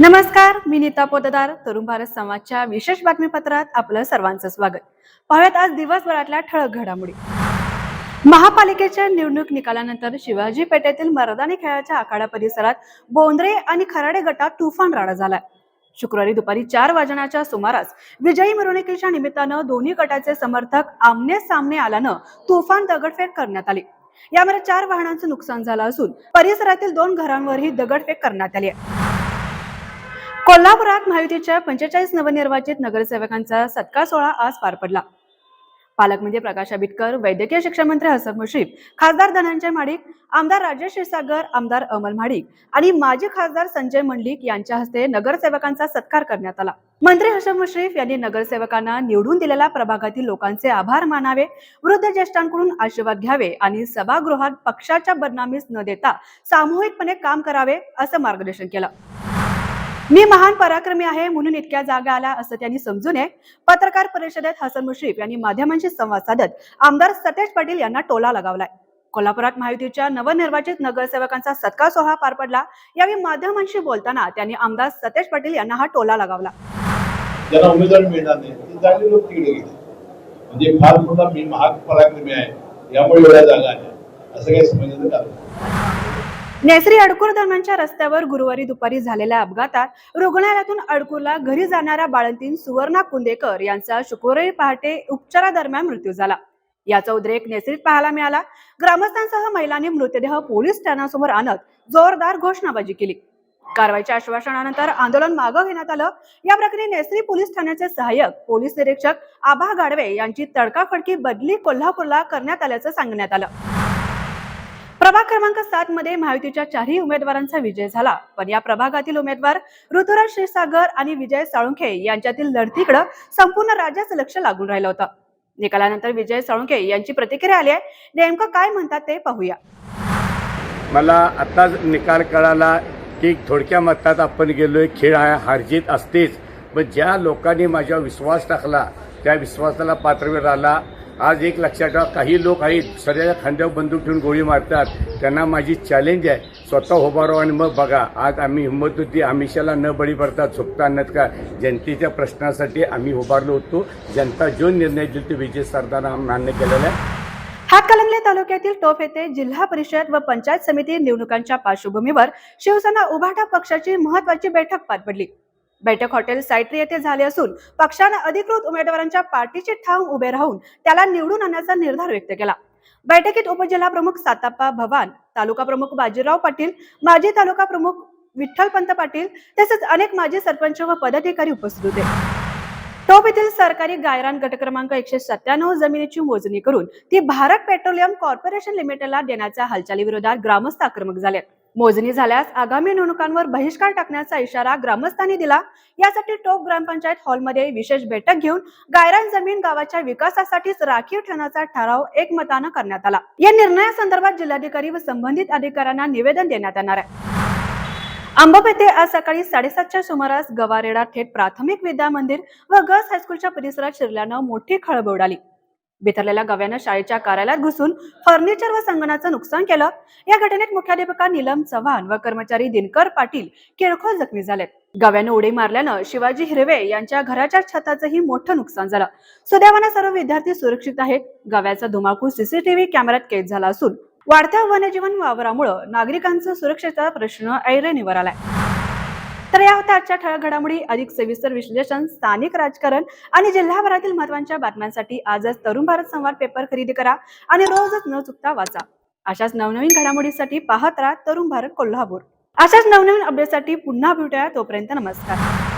नमस्कार मी नीता पोतदार तरुण भारत समाजच्या विशेष बातमीपत्रात आपलं सर्वांचं स्वागत. पाहूयात आज दिवसभरातल्या ठळक घडामोडी. महापालिकेच्या निवडणूक निकालानंतर शिवाजी पेठेतील मर्दानी खेळाच्या आखाडा परिसरात बोंद्रे आणि खराडे गटात तुफान राडा झालाय. शुक्रवारी दुपारी चार वाजण्याच्या सुमारास विजयी मिरवणुकीच्या निमित्तानं दोन्ही गटाचे समर्थक आमने सामने आल्यानं तुफान दगडफेक करण्यात आली. यामध्ये चार वाहनांचं नुकसान झालं असून परिसरातील दोन घरांवरही दगडफेक करण्यात आली आहे. कोल्हापुरात महायुतीच्या पंचेचाळीस नवनिर्वाचित नगरसेवकांचा सत्कार सोहळा आज पार पडला. पालकमंत्री म्हणजे प्रकाश आंबेडकर वैद्यकीय शिक्षण मंत्री हसन मुश्रीफ खासदार धनंजय माडिक आमदार राजेश क्षीरसागर आमदार अमल माडिक आणि माजी खासदार संजय मंडलिक यांच्या हस्ते नगरसेवकांचा सत्कार करण्यात आला. मंत्री हसन मुश्रीफ यांनी नगरसेवकांना निवडून दिलेल्या प्रभागातील लोकांचे आभार मानावे वृद्ध ज्येष्ठांकडून आशीर्वाद घ्यावे आणि सभागृहात पक्षाच्या बदनामीस न देता सामूहिकपणे काम करावे असं मार्गदर्शन केलं. मी महान पराक्रमी आहे म्हणून इतक्या जागा आल्या असं त्यांनी समजू नये. पत्रकार परिषदेत हसन मुश्रीफ यांनी माध्यमांशी संवाद साधत आमदार सतेज पाटील यांना टोला लगावलाय. कोल्हापुरात महायुतीच्या नवनिर्वाचित नगरसेवकांचा सत्कार सोहळा पार पडला. यावेळी माध्यमांशी बोलताना त्यांनी आमदार सतेज पाटील यांना हा टोला लगावला. ज्यांना उमेदवार मिळणार नाही ते चांगले लोक तिकडे गेले. म्हणजे फार मोठा मी महाग पराक्रमी आहे. यामुळे एवढ्या जागा आहे असं काही समजण्याचं कारण नेसरी अडकूर दरम्यानच्या रस्त्यावर गुरुवारी दुपारी झालेल्या अपघातात रुग्णालयातून अडकूरला घरी जाणाऱ्या बाळंतीन सुवर्णा कुंदेकर यांचा शुक्रवारी पहाटे उपचारादरम्यान मृत्यू झाला. याचा उद्रेक नेसरीत पाहायला मिळाला. ग्रामस्थांसह महिलांनी मृतदेह पोलीस ठाण्यासमोर आणत जोरदार घोषणाबाजी केली. कारवाईच्या आश्वासनानंतर आंदोलन मागं घेण्यात आलं. या प्रकरणी नेसरी पोलीस ठाण्याचे सहाय्यक पोलीस निरीक्षक आभा गाडवे यांची तडकाफडकी बदली कोल्हापूरला करण्यात आल्याचं सांगण्यात आलं. प्रभाग क्रमांक सात मध्ये महायुतीच्या चारही उमेदवारांचा विजय झाला. पण या प्रभागातील उमेदवार ऋतुराज क्षीरसागर आणि विजय साळुंखे यांच्यातील लढतीकडे संपूर्ण राज्याचं लक्ष लागून राहिलं होतं. निकालानंतर विजय साळुंखे यांची प्रतिक्रिया आली आहे. नेमकं काय म्हणतात ते पाहूया. मला आत्ताच निकाल कळाला की थोडक्या मतात आपण गेलोय खेळ हा हारजीत असतेच. पण ज्या लोकांनी माझ्या विश्वास टाकला त्या विश्वासाला पात्र राहिला आज एक लक्षात ठेवा काही लोक आहेत सगळ्या खांद्यावर बंदूक ठेवून गोळी मारतात. त्यांना माझी चॅलेंज आहे. स्वतः उभारो आणि मग बघा आज आम्ही हिंमत होती आमिषाला न बळी पडतात झोपता नत का जनतेच्या प्रश्नासाठी आम्ही उभारलो होतो. जनता जो निर्णय दिला तो विजय सरदार मान्य केलेला आहे. हातकलंगले तालुक्यातील टोप येथे जिल्हा परिषद व पंचायत समिती निवडणुकांच्या पार्श्वभूमीवर शिवसेना उभाटा पक्षाची महत्वाची बैठक पार पडली. बैठक हॉटेल सायट्री येथे झाली असून पक्षानं अधिकृत उमेदवारांच्या पार्टीचे ठाम उभे राहून त्याला निवडून आणण्याचा निर्धार व्यक्त केला. बैठकीत उपजिल्हा प्रमुख साताप्पा भवान तालुका प्रमुख बाजीराव पाटील माजी तालुका प्रमुख विठ्ठलपंत पाटील तसेच अनेक माजी सरपंच व पदाधिकारी उपस्थित होते. टोप येथील सरकारी गायरान गट क्रमांक एकशे सत्त्याण्णव जमिनीची मोजणी करून ती भारत पेट्रोलियम कॉर्पोरेशन लिमिटेडला देण्याच्या हालचालीविरोधात ग्रामस्थ आक्रमक झाले. मोजणी झाल्यास आगामी निवडणुकांवर बहिष्कार टाकण्याचा इशारा ग्रामस्थांनी दिला. यासाठी टोप ग्रामपंचायत हॉलमध्ये विशेष बैठक घेऊन गायरान जमीन गावाच्या विकासासाठीच राखीव ठेवण्याचा ठराव एकमतानं करण्यात आला. या निर्णयासंदर्भात जिल्हाधिकारी व संबंधित अधिकाऱ्यांना निवेदन देण्यात येणार आहे. अंबप येथे आज सकाळी साडेसातच्या सुमारास गवारेडा थेट प्राथमिक विद्या मंदिर व गर्ल्स हायस्कूलच्या परिसरात शिरल्यानं मोठी खळबळ उडाली. बिथरलेल्या गव्यानं शाळेच्या कार्यालयात घुसून फर्निचर व संगणाचं नुकसान केलं. या घटनेत मुख्याध्यापका नीलम चव्हाण व कर्मचारी दिनकर पाटील किरकोळ जखमी झालेत. गव्यानं उडी मारल्यानं शिवाजी हिरवे यांच्या घराच्या छताचंही मोठं नुकसान झालं. सुदैवानं सर्व विद्यार्थी सुरक्षित आहेत. गव्याचा धुमाकूळ सीसीटीव्ही कॅमेऱ्यात कैद झाला असून वाढत्या वन्यजीवन वावरामुळे नागरिकांचा सुरक्षेचा प्रश्न ऐरणीवर आलाय तर या होत्या आजच्या ठळक घडामोडी. अधिक सविस्तर विश्लेषण स्थानिक राजकारण आणि जिल्हाभरातील महत्त्वाच्या बातम्यांसाठी आजच तरुण भारत संवाद पेपर खरेदी करा आणि रोजच न चुकता वाचा. अशाच नवनवीन घडामोडीसाठी पाहत राहा तरुण भारत कोल्हापूर. अशाच नवनवीन अपडेटसाठी पुन्हा भेटूया तोपर्यंत नमस्कार.